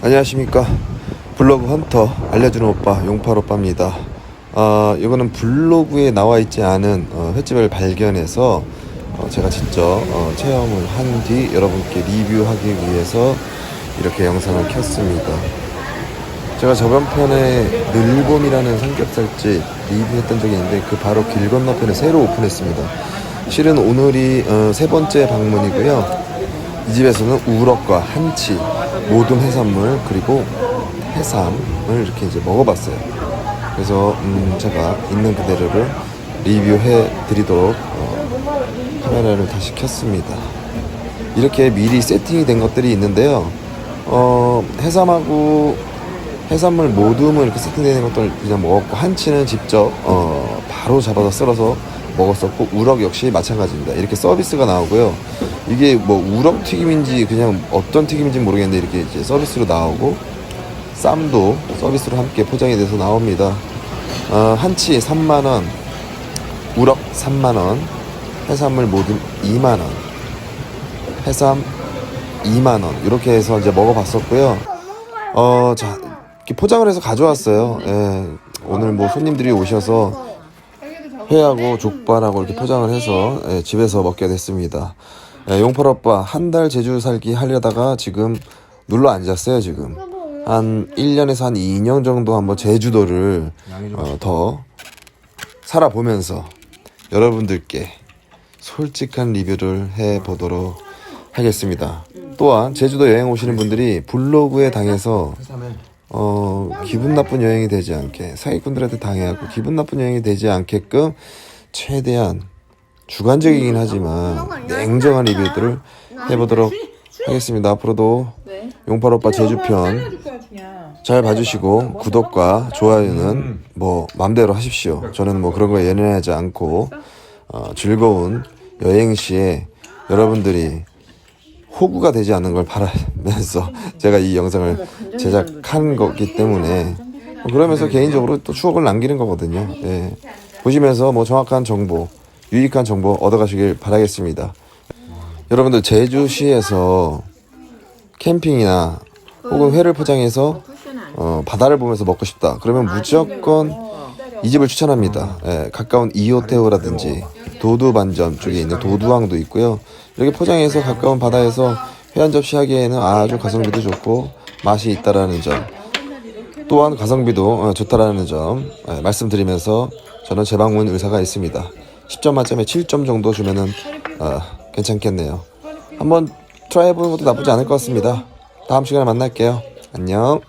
안녕하십니까. 블로그 헌터 알려주는 오빠 용팔 오빠입니다. 아 이거는 블로그에 나와 있지 않은 어, 횟집을 발견해서 어, 제가 직접 어, 체험을 한 뒤 여러분께 리뷰하기 위해서 이렇게 영상을 켰습니다. 제가 저번 편에 늘봄이라는 삼겹살집 리뷰했던 적이 있는데 그 바로 길 건너편에 새로 오픈했습니다. 실은 오늘이 어, 세 번째 방문이고요. 이 집에서는 우럭과 한치, 모든 해산물 그리고 해삼을 이렇게 이제 먹어봤어요. 그래서 음 제가 있는 그대로를 리뷰해 드리도록 어, 카메라를 다시 켰습니다. 이렇게 미리 세팅이 된 것들이 있는데요. 어, 해삼하고 해산물 모둠을 이렇게 세팅되는 것들 그냥 먹었고 한치는 직접 어, 바로 잡아서 썰어서 먹었었고 우럭 역시 마찬가지입니다. 이렇게 서비스가 나오고요. 이게 뭐 우럭 튀김인지 그냥 어떤 튀김인지 모르겠는데 이렇게 이제 서비스로 나오고 쌈도 서비스로 함께 포장이 돼서 나옵니다. 어, 한치 3만 원, 우럭 3만 원, 해산물 모둠 2만 원, 해삼 2만 원 이렇게 해서 이제 먹어봤었고요. 어, 자 포장을 해서 가져왔어요. 예, 오늘 뭐 손님들이 오셔서 회하고 족발하고 이렇게 포장을 해서 예, 집에서 먹게 됐습니다. 예, 용팔 오빠 한 달 제주 살기 하려다가 지금 눌러 앉았어요 지금 한 1년에서 한 2년 정도 한번 제주도를 어, 더 살아보면서 여러분들께 솔직한 리뷰를 해보도록 하겠습니다. 또한 제주도 여행 오시는 분들이 블로그에 당해서 어, 기분 나쁜 여행이 되지 않게 사기꾼들한테 당해갖고 기분 나쁜 여행이 되지 않게끔 최대한 주관적이긴 하지만 냉정한 리뷰들을 해보도록 하겠습니다. 앞으로도 용팔 오빠 제주편 잘 봐주시고 구독과 좋아요는 뭐 맘대로 하십시오. 저는 뭐 그런 거에 연연하지 않고 어, 즐거운 여행 시에 여러분들이 호구가 되지 않는 걸 바라 면서 제가 이 영상을 제작한 거기 때문에 뭐 그러면서 개인적으로 또 추억을 남기는 거거든요. 예. 보시면서 뭐 정확한 정보, 유익한 정보 얻어가시길 바라겠습니다. 여러분들 제주시에서 캠핑이나 혹은 회를 포장해서 어, 바다를 보면서 먹고 싶다. 그러면 무조건 이 집을 추천합니다. 예, 가까운 이호테오라든지 도두반점 쪽에 있는 도두항도 있고요. 이렇게 포장해서 가까운 바다에서 회한 접시 하기에는 아주 가성비도 좋고 맛이 있다라는 점. 또한 가성비도 어, 좋다라는 점 예, 말씀드리면서 저는 재방문 의사가 있습니다. 10점 만점에 7점 정도 주면은 어, 괜찮겠네요. 한번 트라이 해보는 것도 나쁘지 않을 것 같습니다. 다음 시간에 만날게요. 안녕.